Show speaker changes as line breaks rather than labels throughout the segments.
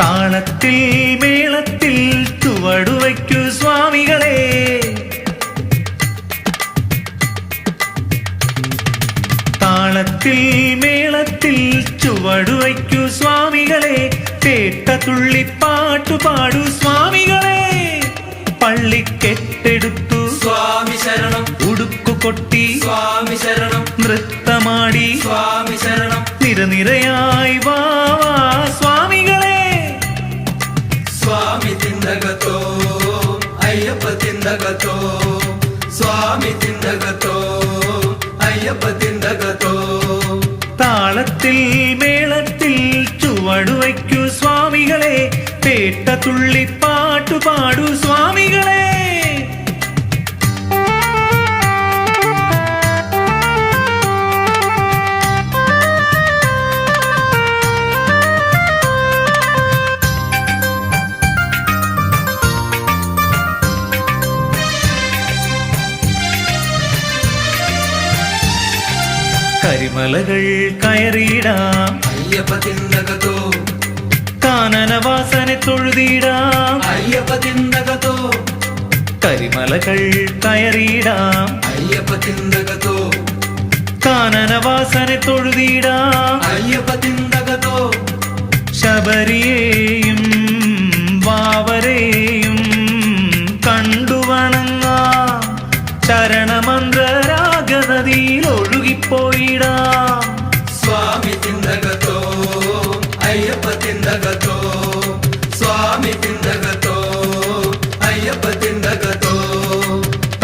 താളത്തിൽ മേളത്തിൽ ചുവടുവയ്ക്കു സ്വാമികളെ. താളത്തിൽ മേളത്തിൽ ചുവടുവയ്ക്കു സ്വാമികളെ. തേട്ട തുള്ളി പാട്ടുപാടു സ്വാമികളെ. പള്ളിക്കെട്ടെടുത്തു
സ്വാമി ശരണം.
ഉടുക്കു കൊട്ടി
സ്വാമി ശരണം.
നൃത്തമാടി
സ്വാമി ശരണം.
നിരനിരയായി വാ
സ്വാമി അയ്യപ്പ തിന്തകത്തോ സ്വാമി തിന്തകത്തോ അയ്യപ്പ തിന്തകത്തോ
താളത്തിൽ മേളത്തിൽ ചുവടുവയ്ക്കൂ സ്വാമികളെ കേട്ട തുള്ളിപ്പാട്ടു പാടൂ സ്വാമികളെ കരിമലകൾ കയറിയിടാം.
അയ്യപ്പ തിന്തകത്തോ
കാനനവാസനെ തൊഴുതിടാം
അയ്യപ്പ തിന്തകത്തോ
കരിമലകൾ കയറിയിടാം.
അയ്യപ്പ തിന്തകത്തോ
കാനനവാസനെ തൊഴുതിടാം
അയ്യപ്പ തിന്തകത്തോ
ശബരിയേയും വാവരെയും ഒഴുകിപ്പോയിടാം
സ്വാമി തിന്തകത്തോ അയ്യപ്പ തിന്തകത്തോ സ്വാമി തിന്തകത്തോ അയ്യപ്പ തിന്തകത്തോ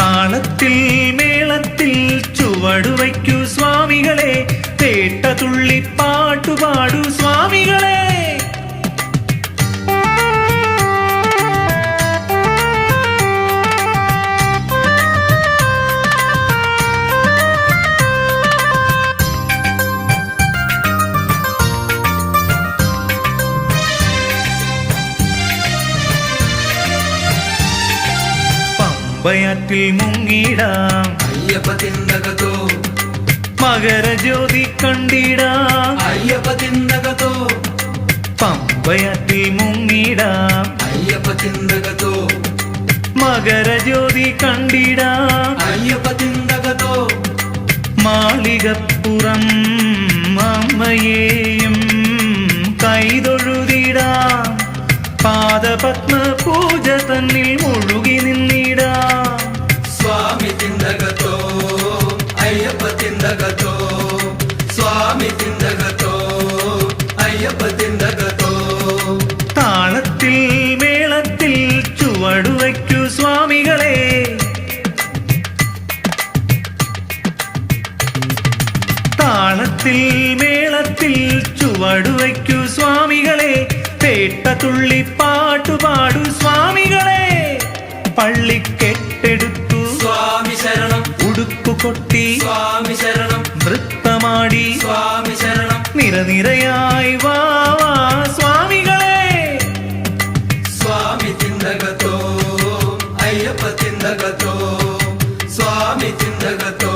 താളത്തിൽ മേളത്തിൽ ചുവടുവയ്ക്കൂ സ്വാമികളെ തേട്ട തുള്ളിപ്പാട്ടു പാടൂ സ്വാമികളെ പമ്പയാറ്റിൽ മുങ്ങിടാം
അയ്യപ്പ തിന്തകത്തോ
മകരജ്യോതി കണ്ടിടാം.
അയ്യപ്പ തിന്തകത്തോ
പമ്പയത്തിൽ മുങ്ങിടാം
അയ്യപ്പ തിന്തകത്തോ
മകരജ്യോതി കണ്ടിടാം.
അയ്യപ്പ തിന്തകത്തോ
മാളികപ്പുറം അമ്മയെയും പാദപത്മ പൂജ തന്നിൽ മുഴുകി നിന്നിടാ.
സ്വാമി തിന്തകത്തോ അയ്യപ്പ തിന്തകത്തോ സ്വാമി തിന്തകത്തോ അയ്യപ്പ തിന്തകത്തോ
താളത്തിൽ മേളത്തിൽ ചുവടുവയ്ക്കു സ്വാമികളെ. താളത്തിൽ മേളത്തിൽ ചുവടുവയ്ക്കു സ്വാമികളെ. പേട്ട തുള്ളി പാടൂ സ്വാമികളെ. പള്ളിക്കെട്ടെടുത്തു
സ്വാമി ശരണം.
ഉടുപ്പ് കൊട്ടി.
സ്വാമി ശരണം.
നൃത്തമാടി.
സ്വാമി ശരണം.
നിരനിരയായി വാ സ്വാമികളെ.
സ്വാമി ചിന്തകത്തോ അയ്യപ്പ ചിന്തകത്തോ സ്വാമി തിന്തകത്തോ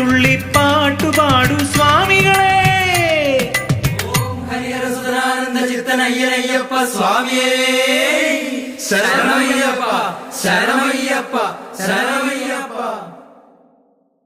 துள்ளி பாட்டு
பாடு சுவாமிகளே ஐயப்பா சுவாமியே சரணமையப்பா சரணமையப்பா சரணமையப்பா